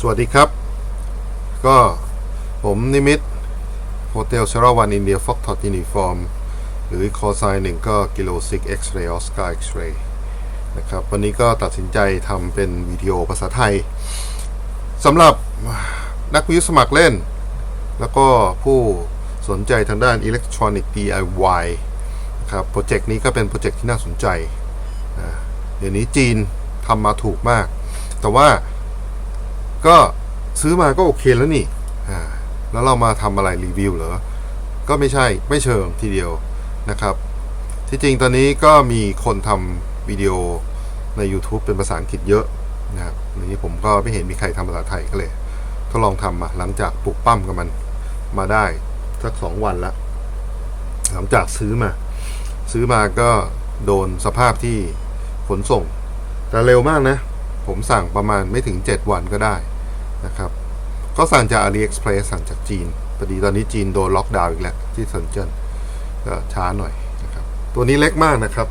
สวัสดีครับ ก็ผมนิมิตโฮเทลเชราวันอินเดียฟ็อกทอตยูนิฟอร์มหรือคอไซหนึ่งก็กิโลซิกเอ็กซ์เรย์ออสการเอ็กซ์เรย์นะครับวันนี้ก็ตัดสินใจทำเป็นวิดีโอภาษาไทยสำหรับนักวิทยุสมัครเล่น แล้วก็ผู้สนใจทางด้านอิเล็กทรอนิกส์ DIY นะครับโปรเจกต์นี้ก็เป็นโปรเจกต์ที่น่าสนใจ เดี๋ยวนี้จีนทำมาถูกมาก แต่ว่า ก็ซื้อมาก็โอเคแล้วนี่อ่าแล้วเรามาทำอะไรรีวิวเหรอ ก็ไม่ใช่ไม่เชิงทีเดียวนะครับ ที่จริงตอนนี้ก็มีคนทำวิดีโอใน YouTube เป็นภาษาอังกฤษเยอะนะครับนนี้ผมก็ไม่เห็นมีใครทำภาษาไทยก็เลยทดลองทำมาหลังจากปลูกปั้มกับมันมาได้สักสองวันละหลังจากซื้อมา ซื้อมาก็โดนสภาพที่ขนส่ง แต่เร็วมากนะ ผมสั่งประมาณไม่ถึง 7 วันก็ได้ นะครับก็สั่งจาก AliExpress สั่งจากจีนพอดีตอนนี้จีนโดนล็อกดาวน์อีกแล้วที่เซินเจิ้นก็ช้าหน่อยนะครับตัวนี้เล็กมากนะครับ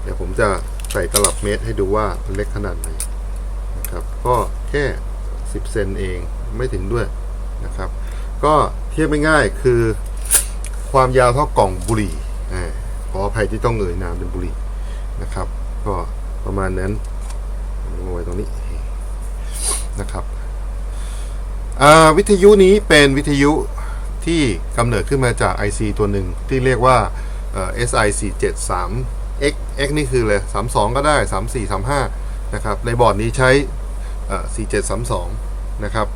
เเดี๋ยวผมจะใส่ตลับเมตรให้ดูว่ามันเล็กขนาดไหนนะครับก็แค่ 10 เซนเองไม่ถึงด้วยนะครับ ก็เทียบไม่ง่ายคือความยาวเท่ากล่องบุหรี่อ่าขออภัยที่ต้องเอ่ยนามเป็นบุหรี่นะครับ ก็ประมาณนั้นเอาไว้ตรงนี้ นะครับอ่าวิทยุนี้เป็นวิทยุที่กำเนิดขึ้นมาจาก IC ตัวหนึ่งที่เรียกว่าเอ่อ SI 4 7 3 X X นี่คือเลย32 ก็ได้ 34 35 นะครับ ในบอร์ดนี้ใช้เอ่อ4732 นะครับ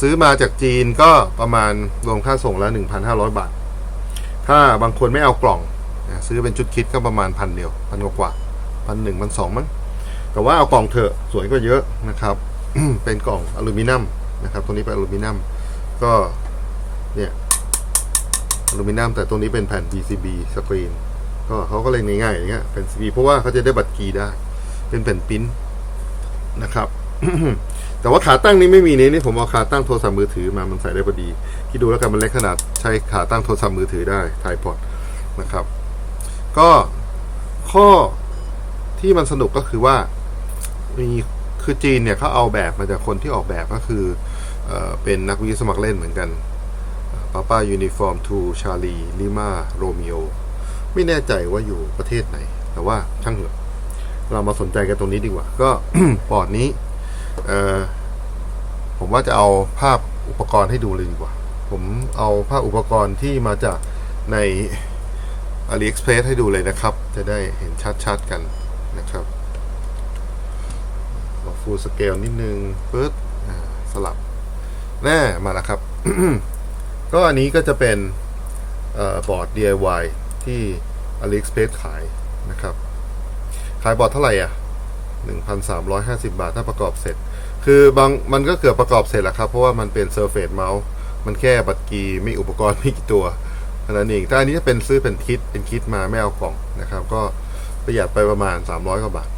ซื้อมาจากจีนก็ประมาณรวมค่าส่งแล้ว 1,500 บาท ถ้าบางคนไม่เอากล่อง ซื้อเป็นชุดคิดก็ประมาณพันเดียวพันกว่าพันหนึ่งพันสองมั้งแต่ว่าเอากล่องเถอะสวยก็เยอะนะครับ เป็นกล่องอลูมิเนียมนะครับ ตัวนี้เป็นอลูมิเนียมก็เนี่ยอลูมิเนียมแต่ตรงนี้เป็นแผ่น PCB สกรีนก็เขาก็เลยง่ายๆอย่างเงี้ยเป็น CB เพราะว่าเขาจะได้บัตรกีได้ เป็นแผ่นปิ้นนะครับแต่ว่าขาตั้งนี้ไม่มีนี่นี่ผมเอาขาตั้งโทรศัพท์มือถือมามันใส่ได้พอดีคิดดูแล้วกันมันเล็กขนาดใช้ขาตั้งโทรศัพท์มือถือได้ไทพอดนะครับ ก็ข้อที่มันสนุกก็คือว่ามี คือจีนเนี่ยเขาเอาแบบมาจากคนที่ออกแบบก็คือเออเป็นนักวิทยาสมัครเล่นเหมือนกันป้าป้ายูนิฟอร์มทูชาลีลิมาโรมิโอไม่แน่ใจว่าอยู่ประเทศไหน แต่ว่าช่างเถอะเรามาสนใจกันตรงนี้ดีกว่า ก็บอร์ดนี้เออผมว่าจะเอาภาพอุปกรณ์ให้ดูเลยดีกว่า ผมเอาภาพอุปกรณ์ที่มาจากใน AliExpress ให้ดูเลยนะครับ จะได้เห็นชัดๆกันนะครับ ฟูลสเกลนิดนึงปึ๊ดอ่าสลับแน่มาแล้วครับ ก็อันนี้ก็จะเป็นออบอร์ด DIY ที่ AliExpress ขายนะครับ ขายบอร์ดเท่าไหร่อะ 1,350 บาทถ้าประกอบเสร็จ คือบางมันก็เกือบประกอบเสร็จแล้วครับ เพราะว่ามันเป็น Surface Mouse มันแค่บัตรกีไม่อุปกรณ์ไม่กี่ตัวเท่านั้นเองแต่อันนี้จะเป็นซื้อเป็นคิดเป็นคิดมาไม่เอากล่องนะครับ ก็ประหยัดไปประมาณ 300 กว่าบาท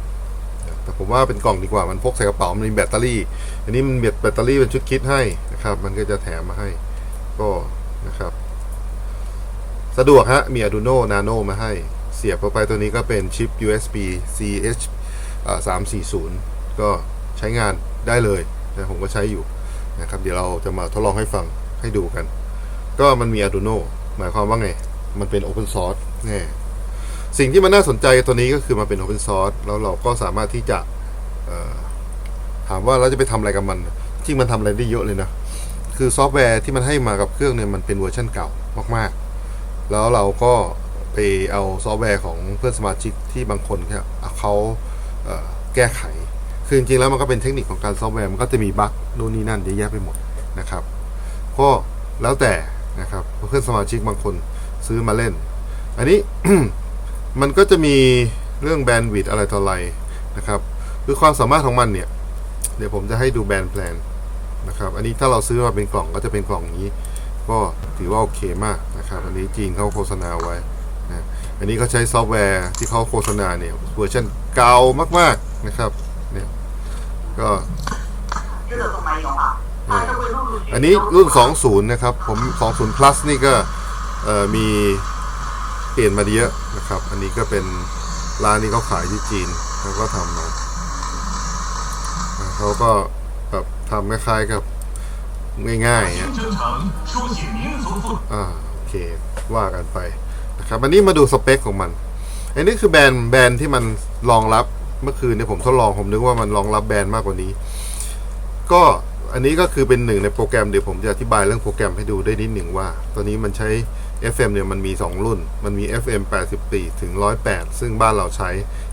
แต่ผมว่าเป็นกล่องดีกว่ามันพกใส่กระเป๋ามันมีแบตเตอรี่ อันนี้มันแบตเตอรี่เป็นชุดคิดให้นะครับ มันก็จะแถมมาให้ ก็นะครับ สะดวกฮะมี Arduino Nano มาให้ เสียบเข้าไปตัวนี้ก็เป็นชิป USB CH 340 ก็ใช้งานได้เลยนะผมก็ใช้อยู่นะครับ เดี๋ยวเราจะมาทดลองให้ฟังให้ดูกัน ก็มันมี Arduino หมายความว่าไง มันเป็น Open Source แน่ สิ่งที่มันน่าสนใจตัวนี้ก็คือมันเป็น Open Source แล้วเราก็สามารถที่จะถามว่าเราจะไปทำอะไรกับมัน จริงมันทำอะไรได้เยอะเลยนะ คือซอฟต์แวร์ที่มันให้มากับเครื่องเนี่ยมันเป็นเวอร์ชันเก่ามากๆ แล้วเราก็ไปเอาซอฟต์แวร์ของเพื่อนสมาชิกที่บางคนเขาแก้ไข คือจริงๆแล้วมันก็เป็นเทคนิคของการซอฟต์แวร์มันก็จะมีบั๊กนู่นนี่นั่นเยอะแยะไปหมดนะครับ ก็แล้วแต่นะครับเพื่อนสมาชิกบางคนซื้อมาเล่น อันนี้ มันก็จะมีเรื่องแบนด์วิดอะไรต่ออะไรนะครับ คือความสามารถของมันเนี่ย เดี๋ยวผมจะให้ดูแบนด์แพลนนะครับ อันนี้ถ้าเราซื้อมาเป็นกล่องก็จะเป็นกล่องนี้ ก็ถือว่าโอเคมากนะครับ อันนี้จีนเขาโฆษณาไว้นะอันนี้เขาใช้ซอฟต์แวร์ที่เขาโฆษณาเนี่ยเวอร์ชันเก่ามากๆนะครับเนี่ยก็อันนี้รุ่น 20 นะครับ ผม 20 plus นี่ก็มี เปลี่ยนมาเยอะนะครับ อันนี้ก็เป็นร้านนี้เขาขายที่จีนเขาก็ทำมาเขาก็แบบทำคล้ายๆกับง่ายๆเนี่ยอ่าโอเคว่ากันไปนะครับ อันนี้มาดูสเปคของมัน อันนี้คือแบรนด์แบรนด์ที่มันรองรับเมื่อคืนเนี่ยผมทดลองผมนึกว่ามันรองรับแบรนด์มากกว่านี้ ก็อันนี้ก็คือเป็นหนึ่งในโปรแกรมเดี๋ยวผมจะอธิบายเรื่องโปรแกรมให้ดูได้นิดหนึ่งว่า ตอนนี้มันใช้ FM เนี่ยมันมี 2 รุ่น มันมี FM 84 ถึง 108 ซึ่งบ้านเราใช้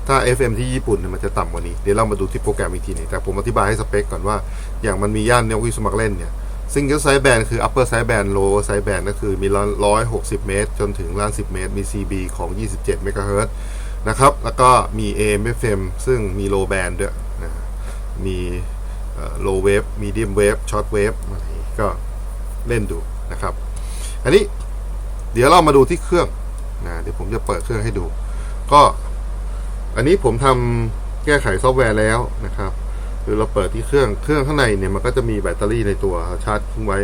ถ้า FM ที่ญี่ปุ่นเนี่ยมันจะต่ำกว่านี้ เดี๋ยวเรามาดูที่โปรแกรมอีกทีนึงแต่ผมอธิบายให้สเปคก่อนว่า อย่างมันมีย่านเนวิสมัครเล่นเนี่ยซิงเกิลไซส์แบนคือ upper side band low side band ก็คือมี 160 เมตร จนถึงล้าน10 เมตร มี CB ของ 27 เมกะเฮิรตซ์นะครับ แล้วก็มี AM FM ซึ่งมี low band ด้วยนะมี low wave medium wave short wave อะไรก็เล่นดูนะครับ อันนี้ ดี๋ยวเรามาดูที่เครื่องนะเดี๋ยวผมจะเปิดเครื่องให้ดู ก็อันนี้ผมทำแก้ไขซอฟต์แวร์แล้วนะครับคือเราเปิดที่เครื่องเครื่องข้างในเนี่ยมันก็จะมีแบตเตอรี่ในตัวชาร์จทิ้งไว้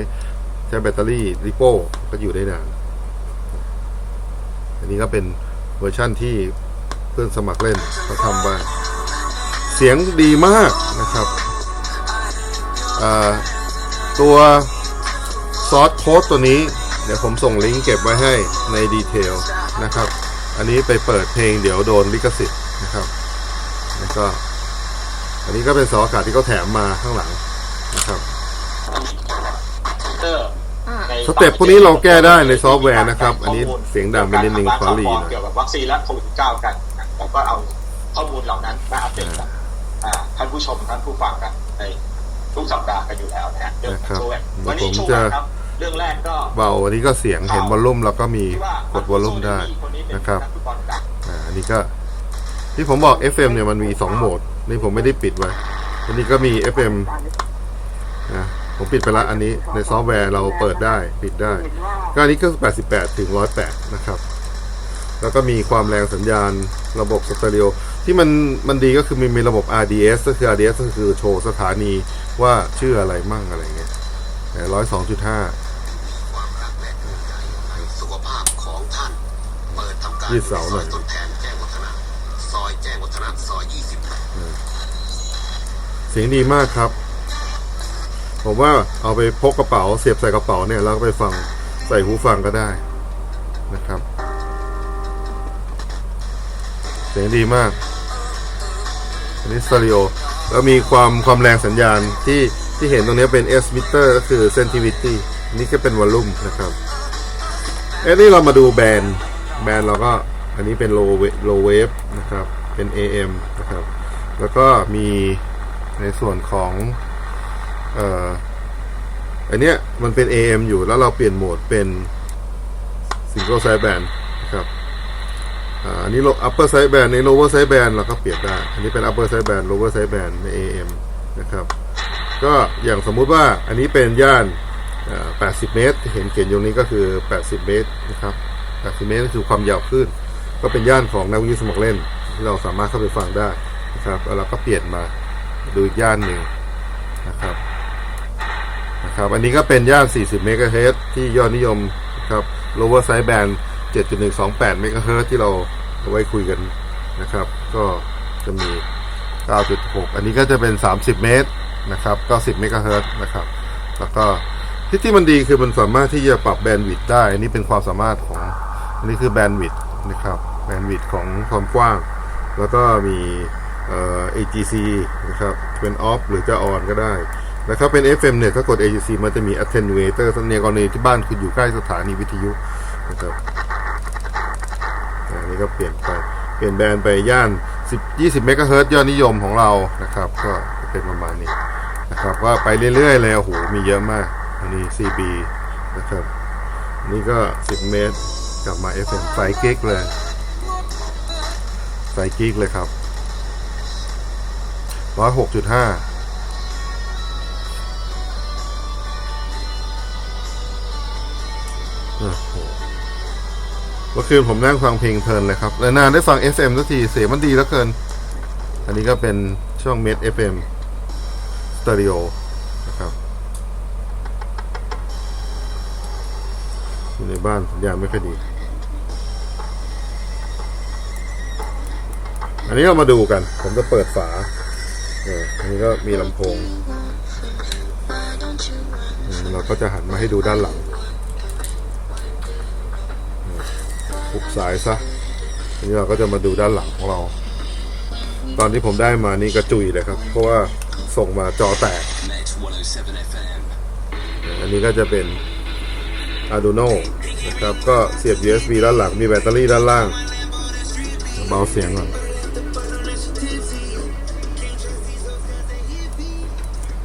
ใช้แบตเตอรี่ริโป้ก็อยู่ได้นานอันนี้ก็เป็นเวอร์ชั่นที่เพื่อนสมัครเล่นเขาทำไว้เสียงดีมากนะครับตัวซอสโค้ดตัวนี้ เดี๋ยวผมส่งลิงก์เก็บไว้ให้ในดีเทลนะครับ อันนี้ไปเปิดเพลงเดี๋ยวโดนลิขสิทธิ์นะครับแล้วก็ อันนี้ก็เป็นสออากาศที่เขาแถมมาข้างหลังนะครับเตอร์ในสเต็ปพวกนี้เราแก้ได้ในซอฟต์แวร์นะครับ อันนี้เสียงดังไปนิดนึงขอรีหน่อยเกี่ยวกับวัคซีนและโควิด19กันนะแล้วก็เอาข้อมูลเหล่านั้นมาอัปเดตกับอ่าท่านผู้ชมท่านผู้ฟังกันในทุกสัปดาห์กันอยู่แล้วนะฮะเรื่องของโชว์แวร์วันนี้โชว์แวร์ครับ เรื่องแรกก็เบาอันนี้ก็เสียงเห็นวอลลุ่มแล้วก็มีที่ว่ากดวอลลุ่มได้คนนี้เป็นนะครับนักฟุตบอลดังอ่าอันนี้ก็ ที่ผมบอก FM เนี่ยมันมี2โหมด นี่ผมไม่ได้ปิดไว้อันนี้ก็มี FM นะผมปิดไปละอันนี้ในซอฟต์แวร์เราเปิดได้ปิดได้ ก็อันนี้ก็ 88 ถึง 108 นะครับ แล้วก็มีความแรงสัญญาณระบบสเตอริโอที่มันมันดีก็คือมีมีระบบ RDS ก็คือ RDS ก็คือโชว์สถานีว่าชื่ออะไรมั่งอะไรเงี้ยร้อยสองจุดห้า ความรักและห่วงใยให้สุขภาพของท่าน เปิดทำการ ยืดเสาหน่อยซทดแทนแจ้งวัฒนะซอยแจ้งวัฒนะซอย20เสียงดีมากครับ ผมว่าเอาไปพกกระเป๋า เสียบใส่กระเป๋าเนี่ย แล้วก็ไปฟังใส่หูฟังก็ได้นะครับ เสียงดีมาก อันนี้สเตอริโอแล้วมีความความแรงสัญญาณที่ที่เห็นตรงนี้เป็น S meter ก็คือ sensitivity นนี้ก็เป็นวอลลุ่มนะครับเอ้นี่เรามาดูแบรนด์ แบรนด์เราก็อันนี้เป็น low wa- low wave นะครับเป็น AM นะครับ แล้วก็มีในส่วนของเอ่ออันเนี้ยมันเป็น AM อยู่แล้วเราเปลี่ยนโหมดเป็น single side band นะครับอันนี้ upper side band ใน lower side band เราก็เปลี่ยนได้ อันนี้เป็น upper side band lower side band ใน AM นะครับ ก็อย่างสมมุติว่าอันนี้เป็นย่าน 80 เมตร เห็นเขียนอยู่นี้ก็คือ 80 เมตรนะครับ 80เมตรคือความยาวคลื่นก็เป็นย่านของนักวิทยุสมัครเล่น ที่เราสามารถเข้าไปฟังได้นะครับแล้วเราก็เปลี่ยนมาดูอีกย่านหนึ่งนะครับนะครับ อันนี้ก็เป็นย่าน 40 เมกะเฮิรตที่ยอดนิยมครับ lower side band 7.128 เมกะเฮิรตที่เราเอาไว้คุยกันนะครับ ก็จะมี 9.6 อันนี้ก็จะเป็น 30 เมตรนะครับ90 เมกะเฮิรตนะครับ แล้วก็ที่ที่มันดีคือมันสามารถที่จะปรับแบนด์วิดต์ได้อันนี้เป็นความสามารถของ อันนี้คือแบนด์วิดต์นะครับแบนด์วิดต์ของความกว้าง แล้วก็มีเอ่อ AGC นะครับเป็น off หรือจะ on ก็ได้นะครับเป็น FM เนี่ยถ้ากด AGC มันจะมี attenuator ในกรณีที่บ้านคุณอยู่ใกล้สถานีวิทยุนะครับอันนี้ก็เปลี่ยนไปเปลี่ยนแบนด์ไปย่าน10 20เมกะเฮิรตซ์ยอดนิยมของเรานะครับ ก็เป็นประมาณนี้นะครับว่าไปเรื่อยๆเลยโอ้โหมีเยอะมาก อันนี้ CB นะครับอันนี่ก็ 10 เมตร กลับมา FM ไฟกิกเลยไฟกิกเลยครับ106.5โอ้โหเมื่อคืนผมนั่งฟังเพลงเพลินเลยครับและนานได้ฟัง FM สักทีเสียงมันดีเหลือเกิน อันนี้ก็เป็นช่องเมด FM สเตอริโอนะครับอยู่ในบ้านสัญญาณไม่ค่อยดี อันนี้เรามาดูกัน ผมจะเปิดฝาเอออันนี้ก็มีลำโพง เราก็จะหันมาให้ดูด้านหลังปุบสายซะทีนี้เราก็จะมาดูด้านหลังของเรา ตอนที่ผมได้มานี่กระจุยเลยครับ เพราะว่าส่งมาจอแตก อันนี้ก็จะเป็น Arduino นะครับ ก็เสียบ USB ด้านหลัง มีแบตเตอรี่ด้านล่าง เบาเสียงก่อน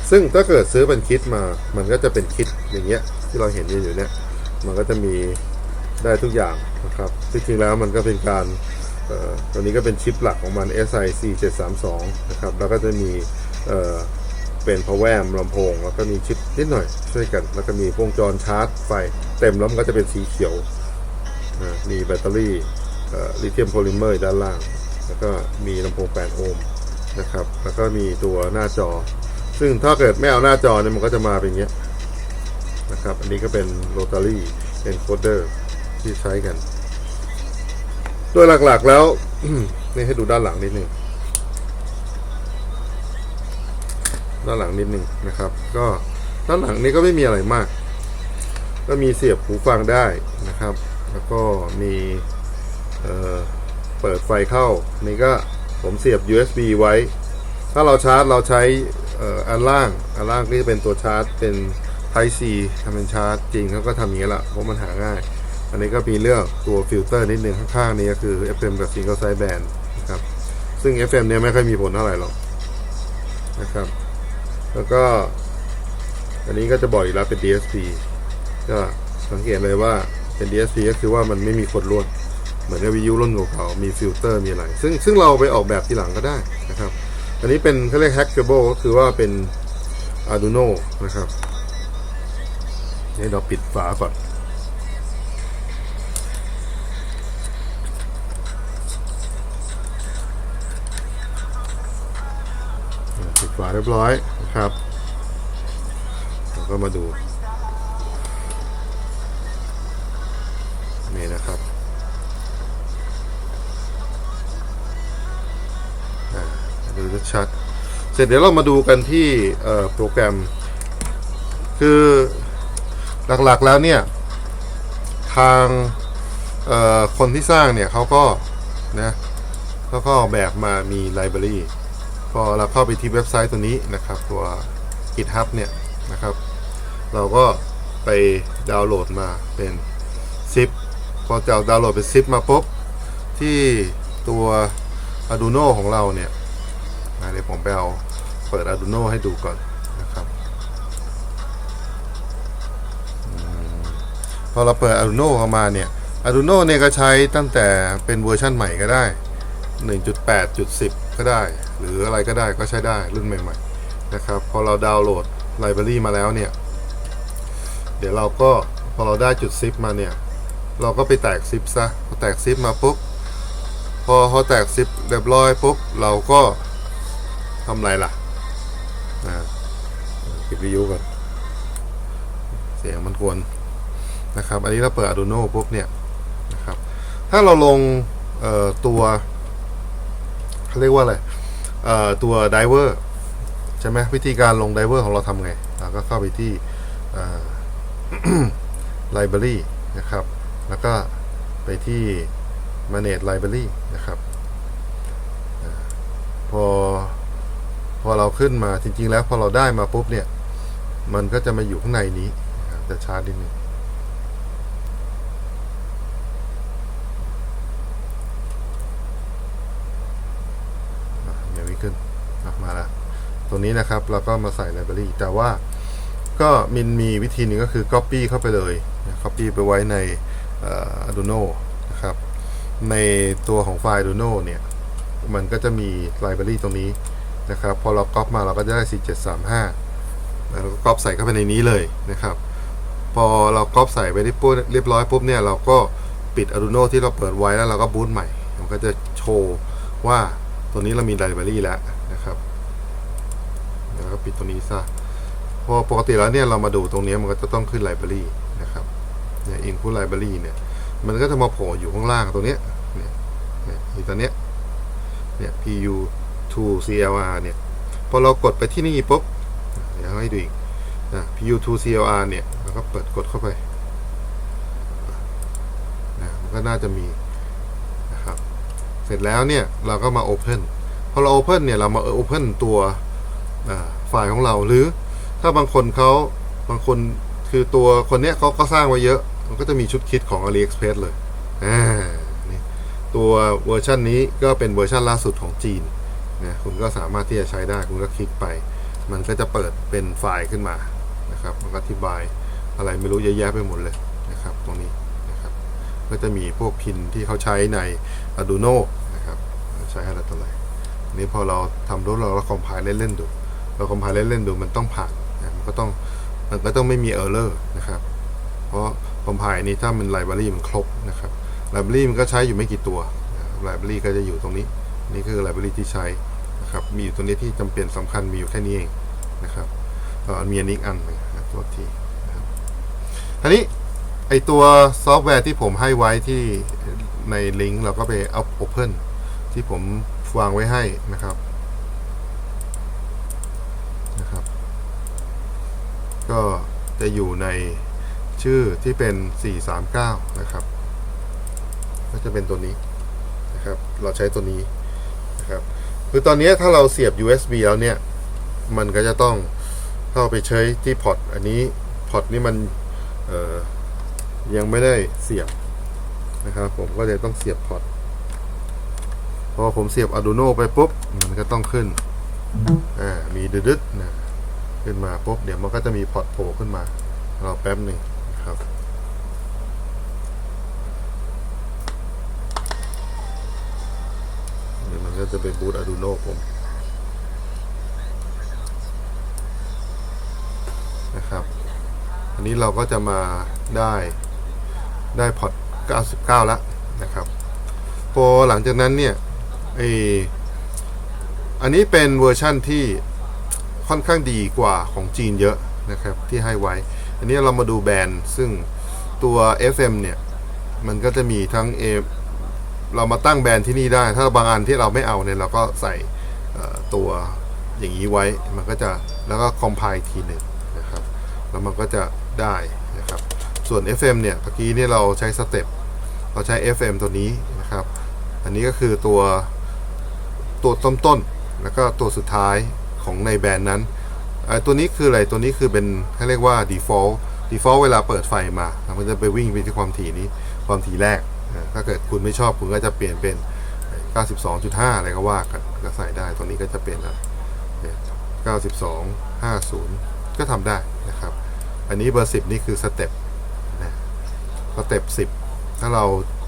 ซึ่งถ้าเกิดซื้อเป็นคิดมา มันก็จะเป็นคิดอย่างเงี้ยที่เราเห็นอยู่เนี่ย มันก็จะมีได้ทุกอย่างนะครับจริงแล้วมันก็เป็นการตัวนี้ก็เป็นชิปหลักของมัน SIC 732 นะครับ แล้วก็จะมีเเป็น power amp ลำโพง แล้วก็มีชิปนิดหน่อยช่วยกัน แล้วก็มีวงจรชาร์จไฟ เต็มแล้วมันก็จะเป็นสีเขียว มีแบตเตอรี่ลิเธียมโพลิเมอร์ด้านล่าง แล้วก็มีลำโพง 8 โอห์มนะครับ แล้วก็มีตัวหน้าจอ ซึ่งถ้าเกิดไม่เอาหน้าจอเนี่ยมันก็จะมาเป็นอย่างเงี้ยนะครับ อันนี้ก็เป็นโรตารี่เป็นโคเดอร์ที่ใช้กัน โดยหลักๆแล้วนี่ให้ดูด้านหลังนิดนึงด้านหลังนิดหนึ่งนะครับ ก็ด้านหลังนี้ก็ไม่มีอะไรมาก ก็มีเสียบหูฟังได้นะครับ แล้วก็มีเอ่อเปิดไฟเข้า นี่ก็ผมเสียบ USB ไว้ ถ้าเราชาร์จเราใช้อันล่าง อันล่างก็จะเป็นตัวชาร์จเป็น Type C ทำเป็นชาร์จจริงเขาก็ทำอย่างนี้แหละเพราะมันหาง่าย อันนี้ก็มีเรื่องตัวฟิลเตอร์นิดนึงข้างๆนี้ก็คือ FM กับ Single Side Band นะครับซึ่ง FM เนี่ยไม่ค่อยมีผลเท่าไหร่หรอกนะครับ แล้วก็ อันนี้ก็จะบอกอยู่แล้วเป็น DSP ก็สังเกตเลยว่าเป็น DSP ก็คือว่ามันไม่มีคนร่วนเหมือนกับวิทยุรุ่นเก่าๆมีฟิลเตอร์มีอะไร ซึ่งซึ่งเราไปออกแบบทีหลังก็ได้นะครับ อันนี้เป็นเขาเรียก hackable ก็คือว่าเป็น Arduino นะครับนี่เราปิดฝาก่อน ปิดฝาเรียบร้อยนะครับแล้วก็มาดู ชัด เสร็จเดี๋ยวเรามาดูกันที่โปรแกรม คือหลักๆแล้วเนี่ย ทางคนที่สร้างเนี่ยเขาก็นะเขาก็ออกแบบมามีไลบรารีพอเราเข้าไปที่เว็บไซต์ตัวนี้นะครับ ตัว GitHub เนี่ยนะครับ เราก็ไปดาวน์โหลดมาเป็นซิปพอจะดาวน์โหลดเป็นซิปมาปุ๊บที่ตัว Arduino ของเราเนี่ย อะเดี๋ยวผมไปเอาเปิด Arduino ให้ดูก่อนนะครับพอเราเปิด Arduino ออกมาเนี่ย Arduino เนี่ยก็ใช้ตั้งแต่เป็นเวอร์ชันใหม่ก็ได้ 1.8.10 ก็ได้ หรืออะไรก็ได้ก็ใช้ได้รุ่นใหม่ๆนะครับพอเราดาวน์โหลดไลบรารีมาแล้วเนี่ยเดี๋ยวเราก็พอเราได้จุดซิปมาเนี่ยเราก็ไปแตกซิปซะพอแตกซิปมาปุ๊บพอพอแตกซิปเรียบร้อยปุ๊บเราก็ ทำไรล่ะอ่าปิดวิทยุก่อนเสียงมันกวนนะครับ อันนี้เราเปิด Arduino ปุ๊บเนี่ยนะครับ ถ้าเราลงตัวเขาเรียกว่าอะไรตัวไดเวอร์ใช่ไหมวิธีการลงไดเวอร์ของเราทำไง เราก็เข้าไปที่เอ่อ library นะครับ แล้วก็ไปที่ manage library นะครับอพอ อเราขึ้นมาจริง ๆ แล้วพอเราได้มาปุ๊บเนี่ย มันก็จะมาอยู่ข้างในนี้จะชาร์จนิดนึงอะยังไม่ขึ้นอะมาแล้วตรงนี้นะครับเราก็มาใส่ไลบรารีแต่ว่าก็มินมีวิธีหนึ่งก็คือ Copy เข้าไปเลย Copy ไปไว้ใน Arduino นะครับ ในตัวของไฟล์ Arduino เนี่ย มันก็จะมีไลบรารีตรงนี้ นะครับ พอเราก๊อปมาเราก็จะได้ 4735แล้วเราก็ก๊อปใส่เข้าไปในนี้เลยนะครับ พอเราก๊อปใส่ไปที่ปุ๊บเรียบร้อยปุ๊บเนี่ยเราก็ปิด Arduino ที่เราเปิดไว้แล้วเราก็บูตใหม่ มันก็จะโชว์ว่าตัวนี้เรามีไลบรารีแล้วนะครับแล้วก็ปิดตัวนี้ซะพอปกติแล้วเนี่ยเรามาดูตรงนี้มันก็จะต้องขึ้นไลบรารีนะครับเนี่ย input library เนี่ย มันก็จะมาโผล่อยู่ข้างล่างตรงเนี้ยเนี่ยเนี่ยอีตัวเนี้ยเนี่ย pu 2 clr เนี่ย พอเรากดไปที่นี่ปุ๊บเดี๋ยวให้ดูอีกนะ pu2clr เนี่ยเราก็เปิดกดเข้าไปนะมันก็น่าจะมีนะครับ เสร็จแล้วเนี่ย เราก็มา Open พอเรา Open เนี่ย เรามา Open ตัวอ่าไฟล์ของเราหรือถ้าบางคนเขาบางคนคือตัวคนเนี้ยเขาก็สร้างไว้เยอะ มันก็จะมีชุดคิดของ AliExpress เลยอ่านี่ตัวเวอร์ชันนี้ก็เป็นเวอร์ชันล่าสุดของจีน นะคุณก็สามารถที่จะใช้ได้ คุณก็คลิกไป มันก็จะเปิดเป็นไฟล์ขึ้นมานะครับมันก็อธิบายอะไรไม่รู้เยอะแยะไปหมดเลยนะครับ ตรงนี้นะครับ ก็จะมีพวกพินที่เขาใช้ใน Arduino นะครับ ใช้อะไรต่ออะไรนนี้พอเราทำรถเราเราคอมไพล์เล่นๆดู เราคอมไพล์เล่นๆดูมันต้องผ่านนะมันก็ต้องมันก็ต้องไม่มีเออร์เลอร์นะครับ เพราะคอมไพล์นี้ถ้ามันไลบรารีมันครบนะครับไลบรารีมันก็ใช้อยู่ไม่กี่ตัวไลบรารีก็จะอยู่ตรงนี้ นี่คือไลบรารีที่ใช้ นะครับ มีอยู่ตัวนี้ที่จำเป็นสำคัญมีอยู่แค่นี้เองนะครับเอ่อมีอันนี้อีกอันหนึงตัวทีนะครับทีนี้ไอตัวซอฟต์แวร์ที่ผมให้ไว้ที่ในลิงก์เราก็ไปเอาโอเพนที่ผมวางไว้ให้นะครับนะครับ ก็จะอยู่ในชื่อที่เป็น 439 นะครับ ก็จะเป็นตัวนี้นะครับ เราใช้ตัวนี้นะครับ คือตอนนี้ถ้าเราเสียบ USB แล้วเนี่ย มันก็จะต้องเข้าไปใช้ที่พอร์ตอันนี้พอร์ตนี้มันยังไม่ได้เสียบนะครับ ผมก็เลยต้องเสียบพอร์ตพอผมเสียบ Arduino ไปปุ๊บ มันก็ต้องขึ้นอ่ามีดึดๆนะขึ้นมาปุ๊บเดี๋ยวมันก็จะมีพอร์ตโผล่ขึ้นมาเราแป๊บหนึ่งนะครับเดี๋ยวมันก็จะเป็นบูต Arduino ผมนะครับ อันนี้เราก็จะมาได้ได้พอร์ต99 แล้วนะครับพอหลังจากนั้นเนี่ยไออันนี้เป็นเวอร์ชั่นที่ค่อนข้างดีกว่าของจีนเยอะนะครับที่ให้ไว้ อันนี้เรามาดูแบรนด์ซึ่งตัว FM เนี่ย มันก็จะมีทั้ง เรามาตั้งแบรนด์ที่นี่ได้ ถ้าบางอันที่เราไม่เอาเนี่ยเราก็ใส่ตัวอย่างนี้ไว้มันก็จะแล้วก็คอมไพล์ทีหนึ่งนะครับแล้วมันก็จะได้นะครับส่วน FM เนี่ยเมื่อกี้นี่เราใช้สเต็ปเราใช้ FM ตัวนี้นะครับ อันนี้ก็คือตัวตัวต้นๆแล้วก็ตัวสุดท้ายของในแบรนด์นั้นไอ้ตัวนี้คืออะไรตัวนี้คือเป็นให้เรียกว่า default default เวลาเปิดไฟมา มันจะไปวิ่งไปที่ความถี่นี้ความถี่แรก ถ้าเกิดคุณไม่ชอบคุณก็จะเปลี่ยนเป็น 92.5 อะไรก็ว่ากันก็ใส่ได้ตัวนี้ก็จะเป็นอะ92 50 ก็ทำได้นะครับ อันนี้เบอร์ 10 นี่คือสเต็ปนะสเต็ป10 ถ้าเรา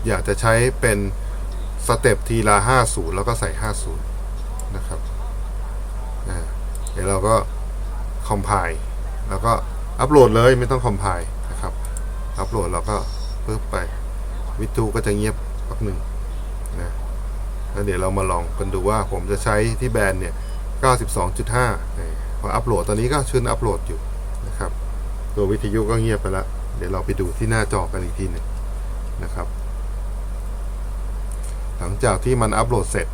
อยากจะใช้เป็นสเต็ปทีละ 50 แล้วก็ใส่ 50 นะครับเดี๋ยวเราก็คอมไพล์แล้วก็อัปโหลดเลยไม่ต้องคอมไพล์นะครับ อัปโหลดเราก็ปึ๊บไป วิทูก็จะเงียบแป๊บหนึ่งนะแล้วเดี๋ยวเรามาลองกันดูว่าผมจะใช้ที่แบรนด์เนี่ย 92.5พออัปโหลดตอนนี้ก็ชื่นอัปโหลดอยู่นะครับ ตัววิทยุก็เงียบไปแล้วเดี๋ยวเราไปดูที่หน้าจอกันอีกทีหนึ่งนะครับ หลังจากที่มันอัปโหลดเสร็จ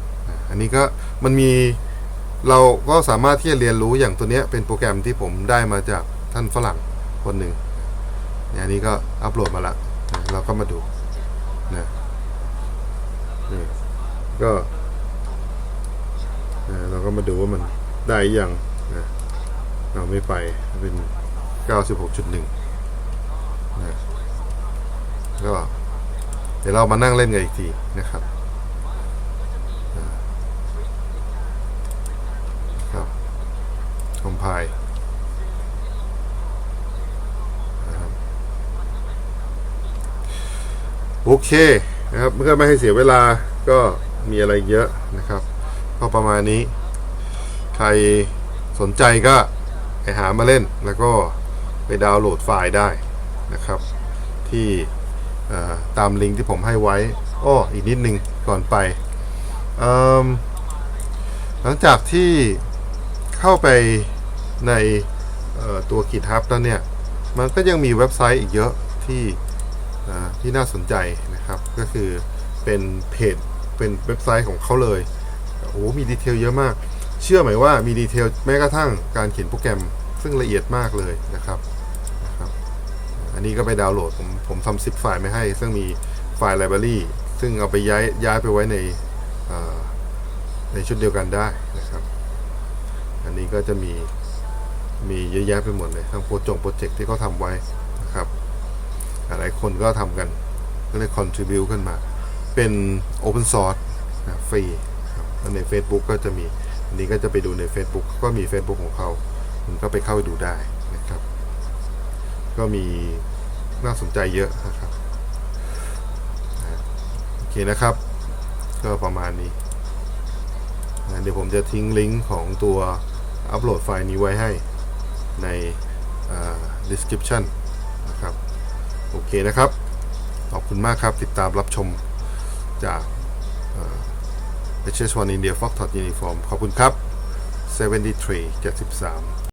อันนี้ก็มันมีเราก็สามารถที่จะเรียนรู้อย่างตัวเนี้ยเป็นโปรแกรมที่ผมได้มาจากท่านฝรั่งคนหนึ่งเนี่ยอันนี้ก็อัปโหลดมาละเราก็มาดูนะนี่ ก็เราก็มาดูว่ามันได้ยังนะเราไม่ไปเป็น 96.1นะก็เดี๋ยวเรามานั่งเล่นกันอีกทีนะครับครับคอมไพล์นะครับโอเคนะครับเพื่อไม่ให้เสียเวลาก็ มีอะไรเยอะนะครับ ก็ประมาณนี้ ใครสนใจก็ไปหามาเล่นแล้วก็ไปดาวน์โหลดไฟล์ได้นะครับ ที่ตามลิงก์ที่ผมให้ไว้อ้ออีกนิดนึงก่อนไป หลังจากที่เข้าไปในตัว GitHub แล้วเนี่ย มันก็ยังมีเว็บไซต์อีกเยอะที่ที่น่าสนใจนะครับ ก็คือเป็นเพจ เป็นเว็บไซต์ของเขาเลยโอ้โหมีดีเทลเยอะมาก เชื่อไหมว่ามีดีเทลแม้กระทั่งการเขียนโปรแกรมซึ่งละเอียดมากเลยนะครับนะครับ อันนี้ก็ไปดาวน์โหลด ผมผมทำซิปไฟล์ไม่ให้ ซึ่งมีไฟล์ไลบรารีซึ่งเอาไปย้ายย้ายไปไว้ในในชุดเดียวกันได้นะครับ อันนี้ก็จะมีมีเยอะแยะไปหมดเลยทั้งโปรจงโปรเจกต์ที่เขาทำไว้นะครับ หลายคนก็ทำกัน ก็เลย contribu ขึ้นมา เป็น open source นะฟรีครับแล้วใน Facebook ก็จะมีอันนี้ก็จะไปดูใน Facebook ก็มี Facebook ของเขาคุณก็ไปเข้าไปดูได้นะครับ ก็มีน่าสนใจเยอะนะครับโอเคนะครับ ก็ประมาณนี้นะเดี๋ยวผมจะทิ้งลิงก์ของตัวอัปโหลดไฟล์นี้ไว้ให้ในอ่า description นะครับ โอเคนะครับ ขอบคุณมากครับ ติดตามรับชม จากเอ่อ HS1 India Fox Trot Uniform ขอบคุณครับ 73 73